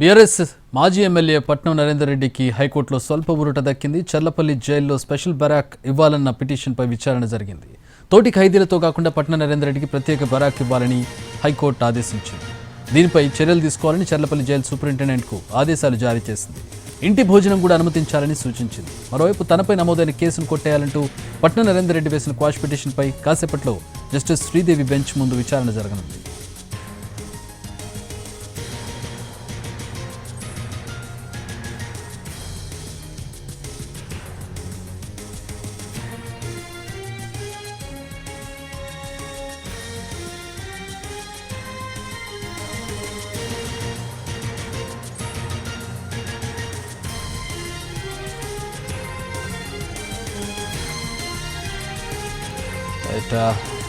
BRS మాజీ MLA Patnam Narender రెడ్డికి హైకోర్టులో స్వల్ప ఊరట దక్కింది. చల్లపల్లి జైల్లో స్పెషల్ బరాక్ ఇవ్వాలన్న పిటిషన్పై విచారణ జరిగింది. తోటి ఖైదీలతో కాకుండా పట్నం నరేందర్ రెడ్డికి ప్రత్యేక బరాక్ ఇవ్వాలని హైకోర్టు ఆదేశించింది. దీనిపై చర్యలు తీసుకోవాలని చర్లపల్లి జైలు సూపరింటెండెంట్కు ఆదేశాలు జారీ చేసింది. ఇంటి భోజనం కూడా అనుమతించాలని సూచించింది. మరోవైపు తనపై నమోదైన కేసును కొట్టేయాలంటూ పట్నం నరేందర్ రెడ్డి వేసిన క్వాష్ పిటిషన్పై కాసేపట్లో జస్టిస్ శ్రీదేవి బెంచ్ ముందు విచారణ జరగనుంది. రైట్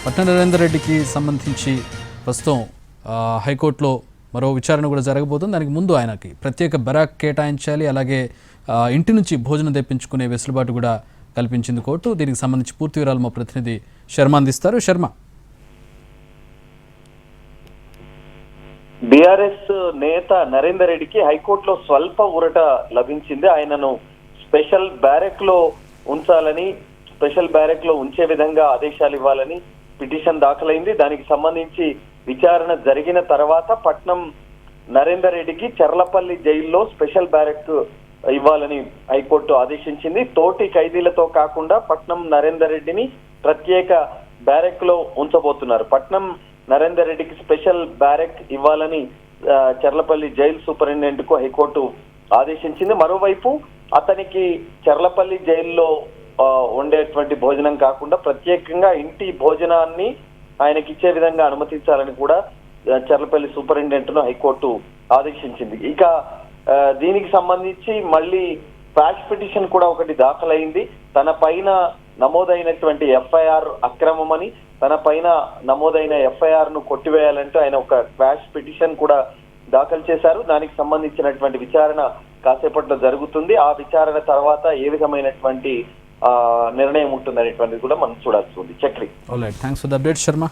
పట్న నరేందర్ రెడ్డికి సంబంధించి ప్రస్తుతం హైకోర్టులో మరో విచారణ కూడా జరగబోతుంది. దానికి ముందు ఆయనకి ప్రత్యేక బరాక్ కేటాయించాలి అలాగే ఇంటి నుంచి భోజనం తెప్పించుకునే వెసులుబాటు కూడా కల్పించింది కోర్టు. దీనికి సంబంధించి పూర్తి వివరాలు మా ప్రతినిధి శర్మ అందిస్తారు. శర్మ. బీఆర్ఎస్ నేత నరేందర్ రెడ్డికి హైకోర్టులో స్వల్ప ఊరట లభించింది. ఆయనను స్పెషల్ బ్యారెక్లో ఉంచాలని స్పెషల్ బ్యారెక్లో ఉంచే విధంగా ఆదేశాలు ఇవ్వాలని పిటిషన్ దాఖలైంది. దానికి సంబంధించి విచారణ జరిగిన తర్వాత పట్నం నరేందర్ రెడ్డికి చెర్లపల్లి జైల్లో స్పెషల్ బ్యారెక్ ఇవ్వాలని హైకోర్టు ఆదేశించింది. తోటి ఖైదీలతో కాకుండా పట్నం నరేందర్ రెడ్డిని ప్రత్యేక బ్యారెక్లో ఉంచబోతున్నారు. పట్నం నరేందర్ రెడ్డికి స్పెషల్ బ్యారెక్ ఇవ్వాలని చెర్లపల్లి జైలు సూపరింటెండెంట్కు హైకోర్టు ఆదేశించింది. మరోవైపు అతనికి చెర్లపల్లి జైల్లో ఆ, ఉండేటువంటి భోజనం కాకుండా ప్రత్యేకంగా ఇంటి భోజనాన్ని ఆయనకి ఇచ్చే విధంగా అనుమతించాలని కూడా చర్లపల్లి సూపరింటెండెంట్ను హైకోర్టు ఆదేశించింది. ఇక ఆ, దీనికి సంబంధించి మళ్ళీ ఫ్యాష్ పిటిషన్ కూడా ఒకటి దాఖలైంది. తన పైన నమోదైనటువంటి ఎఫ్ఐఆర్ అక్రమమని తన పైన నమోదైన ఎఫ్ఐఆర్ను కొట్టివేయాలంటూ ఆయన ఒక క్వాష్ పిటిషన్ కూడా దాఖలు చేశారు. దానికి సంబంధించినటువంటి విచారణ కాసేపట్లో జరుగుతుంది. ఆ విచారణ తర్వాత ఏ విధమైనటువంటి ఆ, నిర్ణయం ఉంటుందనేటువంటిది కూడా మనం చూడాల్సి ఉంది. Chakri. Thanks for the update Sharma